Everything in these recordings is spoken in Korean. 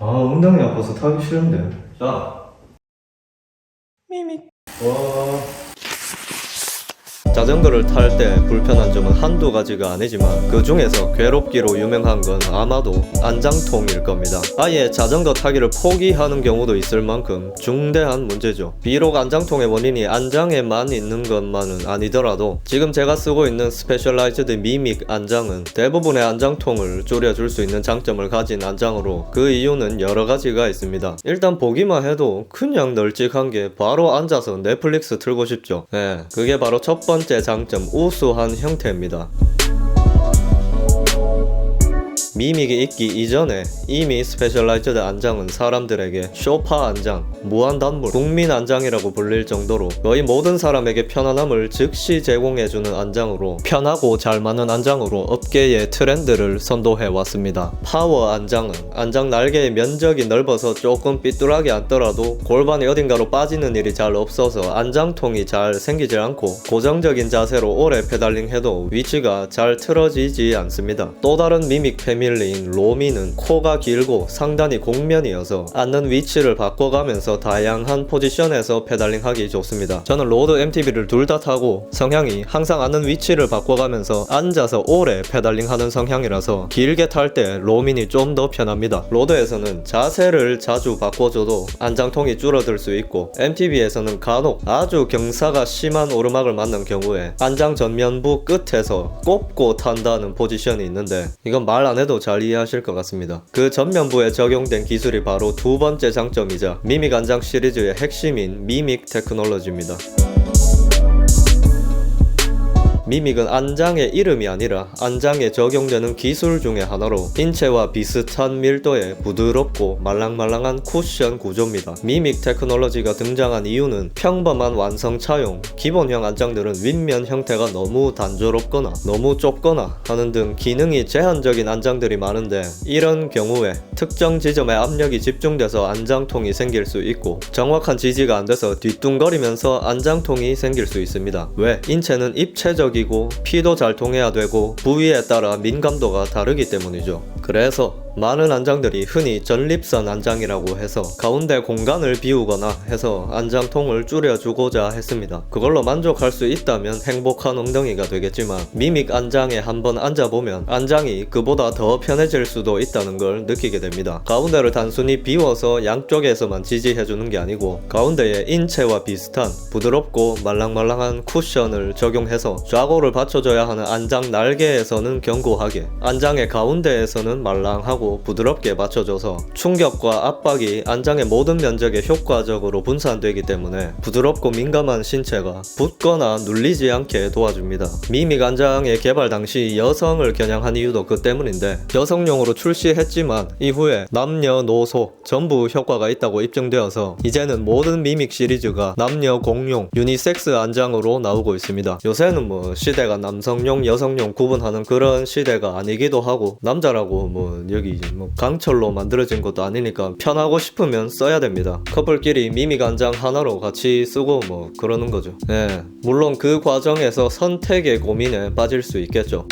아 엉덩이 아파서 타기 싫은데 자 미미. 와. 자전거를 탈 때 불편한 점은 한두 가지가 아니지만 그 중에서 괴롭기로 유명한 건 아마도 안장통일 겁니다. 아예 자전거 타기를 포기하는 경우도 있을 만큼 중대한 문제죠. 비록 안장통의 원인이 안장에만 있는 것만은 아니더라도 지금 제가 쓰고 있는 스페셜라이즈드 미믹 안장은 대부분의 안장통을 줄여줄 수 있는 장점을 가진 안장으로 그 이유는 여러 가지가 있습니다. 일단 보기만 해도 그냥 널찍한 게 바로 앉아서 넷플릭스 틀고 싶죠. 네, 그게 바로 첫 번째 장점 우수한 형태입니다. 미믹이 있기 이전에 이미 스페셜라이즈드 안장은 사람들에게 쇼파 안장, 무한 단물, 국민 안장이라고 불릴 정도로 거의 모든 사람에게 편안함을 즉시 제공해주는 안장으로 편하고 잘 맞는 안장으로 업계의 트렌드를 선도해 왔습니다. 파워 안장은 안장 날개의 면적이 넓어서 조금 삐뚤하게 앉더라도 골반이 어딘가로 빠지는 일이 잘 없어서 안장통이 잘 생기지 않고 고정적인 자세로 오래 페달링해도 위치가 잘 틀어지지 않습니다. 또 다른 미믹 패밀 리인 로미는 코가 길고 상단이 곡면이어서 앉는 위치를 바꿔가면서 다양한 포지션에서 페달링 하기 좋습니다. 저는 로드 MTB를 둘 다 타고 성향이 항상 앉는 위치를 바꿔가면서 앉아서 오래 페달링 하는 성향이라서 길게 탈 때 로민이 좀 더 편합니다. 로드에서는 자세를 자주 바꿔줘도 안장통이 줄어들 수 있고 MTB에서는 간혹 아주 경사가 심한 오르막을 맞는 경우에 안장 전면부 끝에서 꼽고 탄다는 포지션이 있는데 이건 말 안 해도 잘 이해하실 것 같습니다. 그 전면부에 적용된 기술이 바로 두 번째 장점이자 미믹 안장 시리즈의 핵심인 미믹 테크놀로지입니다. 미믹은 안장의 이름이 아니라 안장에 적용되는 기술 중의 하나로 인체와 비슷한 밀도의 부드럽고 말랑말랑한 쿠션 구조입니다. 미믹 테크놀로지가 등장한 이유는 평범한 완성 차용, 기본형 안장들은 윗면 형태가 너무 단조롭거나 너무 좁거나 하는 등 기능이 제한적인 안장들이 많은데 이런 경우에 특정 지점에 압력이 집중돼서 안장통이 생길 수 있고 정확한 지지가 안 돼서 뒤뚱거리면서 안장통이 생길 수 있습니다. 왜? 인체는 입체적 이고 피도 잘 통해야 되고 부위에 따라 민감도가 다르기 때문이죠. 그래서 많은 안장들이 흔히 전립선 안장이라고 해서 가운데 공간을 비우거나 해서 안장통을 줄여주고자 했습니다. 그걸로 만족할 수 있다면 행복한 엉덩이가 되겠지만 미믹 안장에 한번 앉아보면 안장이 그보다 더 편해질 수도 있다는 걸 느끼게 됩니다. 가운데를 단순히 비워서 양쪽에서만 지지해주는 게 아니고 가운데에 인체와 비슷한 부드럽고 말랑말랑한 쿠션을 적용해서 좌고를 받쳐줘야 하는 안장 날개에서는 견고하게 안장의 가운데에서는 말랑하고 부드럽게 맞춰줘서 충격과 압박이 안장의 모든 면적에 효과적으로 분산되기 때문에 부드럽고 민감한 신체가 붓거나 눌리지 않게 도와줍니다. 미믹 안장의 개발 당시 여성을 겨냥한 이유도 그 때문인데 여성용으로 출시했지만 이후에 남녀노소 전부 효과가 있다고 입증되어서 이제는 모든 미믹 시리즈가 남녀 공용 유니섹스 안장으로 나오고 있습니다. 요새는 뭐 시대가 남성용 여성용 구분하는 그런 시대가 아니기도 하고 남자라고 뭐 여기 뭐 강철로 만들어진 것도 아니니까 편하고 싶으면 써야 됩니다. 커플끼리 미믹 안장 하나로 같이 쓰고 뭐 그러는 거죠. 네. 물론 그 과정에서 선택의 고민에 빠질 수 있겠죠.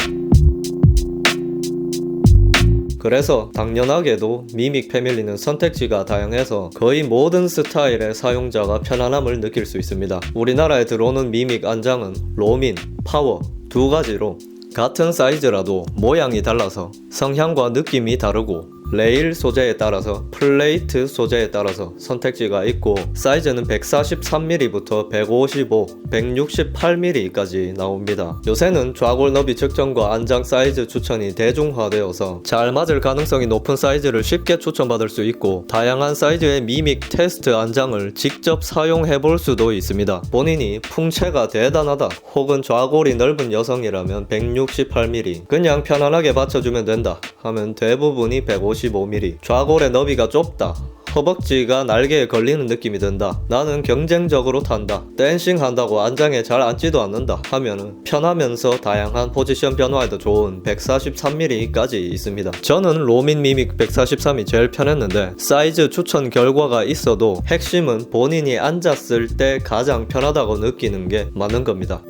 그래서 당연하게도 미믹 패밀리는 선택지가 다양해서 거의 모든 스타일의 사용자가 편안함을 느낄 수 있습니다. 우리나라에 들어오는 미믹 안장은 로민, 파워 두 가지로 같은 사이즈라도 모양이 달라서 성향과 느낌이 다르고 레일 소재에 따라서 플레이트 소재에 따라서 선택지가 있고 사이즈는 143mm부터 155, 168mm까지 나옵니다. 요새는 좌골 너비 측정과 안장 사이즈 추천이 대중화되어서 잘 맞을 가능성이 높은 사이즈를 쉽게 추천받을 수 있고 다양한 사이즈의 미믹 테스트 안장을 직접 사용해 볼 수도 있습니다. 본인이 풍채가 대단하다 혹은 좌골이 넓은 여성이라면 168mm 그냥 편안하게 받쳐주면 된다 하면 대부분이 150 55mm. 좌골의 너비가 좁다. 허벅지가 날개에 걸리는 느낌이 든다. 나는 경쟁적으로 탄다. 댄싱 한다고 안장에 잘 앉지도 않는다. 하면은 편하면서 다양한 포지션 변화에도 좋은 143mm까지 있습니다. 저는 로민 미믹 143이 제일 편했는데 사이즈 추천 결과가 있어도 핵심은 본인이 앉았을 때 가장 편하다고 느끼는 게 맞는 겁니다.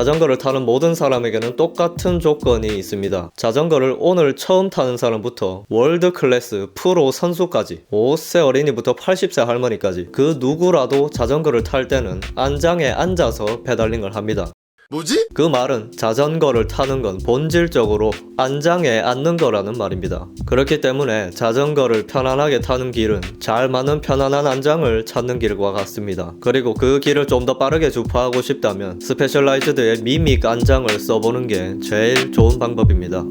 자전거를 타는 모든 사람에게는 똑같은 조건이 있습니다. 자전거를 오늘 처음 타는 사람부터 월드 클래스 프로 선수까지 5세 어린이부터 80세 할머니까지 그 누구라도 자전거를 탈 때는 안장에 앉아서 페달링을 합니다. 뭐지? 그 말은 자전거를 타는 건 본질적으로 안장에 앉는 거라는 말입니다. 그렇기 때문에 자전거를 편안하게 타는 길은 잘 맞는 편안한 안장을 찾는 길과 같습니다. 그리고 그 길을 좀 더 빠르게 주파하고 싶다면 스페셜라이즈드의 미믹 안장을 써보는 게 제일 좋은 방법입니다.